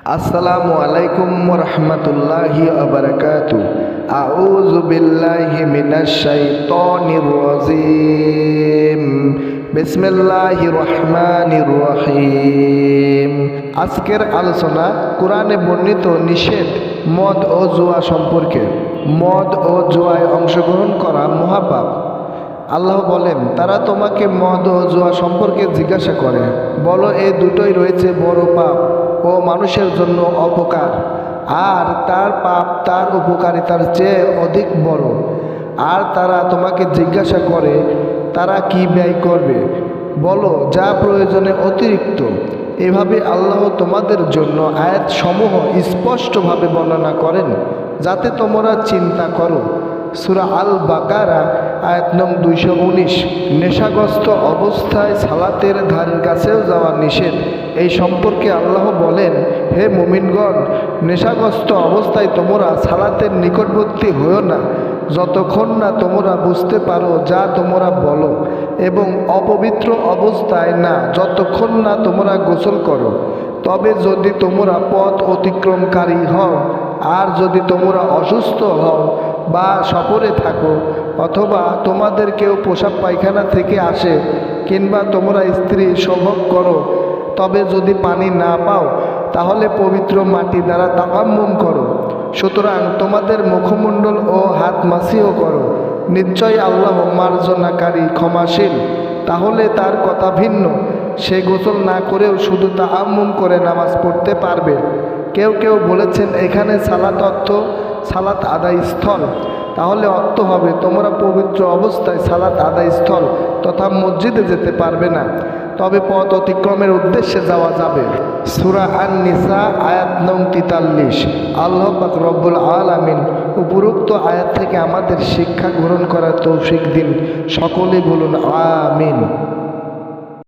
আসসালামু আলাইকুম রহমতুল্লাহি আবরকাতু আউযু বিল্লাহি মিনাশ শাইতানির রাজিম। বিসমিল্লাহির রহমানির রহিম। আজকের আলোচনা কোরআনে বর্ণিত নিষেধ মদ ও জুয়া সম্পর্কে। মদ ও জুয়ায় অংশগ্রহণ করা মহাপাপ। আল্লাহ বলেন, তারা তোমাকে মদ ও জুয়া সম্পর্কে জিজ্ঞাসা করে। বলো, এ দুটোই রয়েছে বড় পাপ ও মানুষের জন্য অপকার, আর তার পাপ তার উপকারিতার চেয়ে অধিক বড়। আর তারা তোমাকে জিজ্ঞাসা করে, তারা কি ব্যয় করবে? বলো, যা প্রয়োজনে অতিরিক্ত। এভাবে আল্লাহ তোমাদের জন্য আয়াত সমূহ স্পষ্টভাবে বর্ণনা করেন, যাতে তোমরা চিন্তা করো। সুরা আল বাকারা আয়াত নং দুইশো উনিশ। নেশাগ্রস্ত অবস্থায় সালাতের ধারের কাছেও যাওয়া নিষেধ। এই সম্পর্কে আল্লাহ বলেন, হে মুমিনগণ, নেশাগ্রস্ত অবস্থায় তোমরা সালাতের নিকটবর্তী হও না। যতক্ষণ না তোমরা বুঝতে পারো যা তোমরা বলো এবং অপবিত্র অবস্থায় না, যতক্ষণ না তোমরা গোসল করো। তবে যদি তোমরা পথ অতিক্রমকারী হও, আর যদি তোমরা অসুস্থ হও বা সফরে থাকো অথবা তোমাদের কেউ পোশাক পায়খানা থেকে আসে কিংবা তোমরা স্ত্রী সভোগ করো, তবে যদি পানি না পাও, তাহলে পবিত্র মাটি দ্বারা তাকাম্মম করো। সুতরাং তোমাদের মুখমণ্ডল ও হাত মাসিও করো। নিশ্চয় আল্লাহ মার্জনাকারী, ক্ষমাশীল। তাহলে তার কথা ভিন্ন। সে গোসল না করেও শুধু তাহাম্মুম করে নামাজ পড়তে পারবে। কেউ কেউ বলেছেন, এখানে সালাত অর্থ সালাত আদায় স্থল। তাহলে অর্থ হবে তোমরা পবিত্র অবস্থায় সালাত আদায় স্থল, তথা মসজিদে যেতে পারবে না। তবে পথ অতিক্রমের উদ্দেশ্যে যাওয়া যাবে। সুরা আন নিসা আয়াত নং তিতাল্লিশ। আল্লাহ পাক রব্বুল আলামিন উপরোক্ত আয়াত থেকে আমাদের শিক্ষা গ্রহণ করার তৌফিক দিন। সকলে বলুন, আমিন।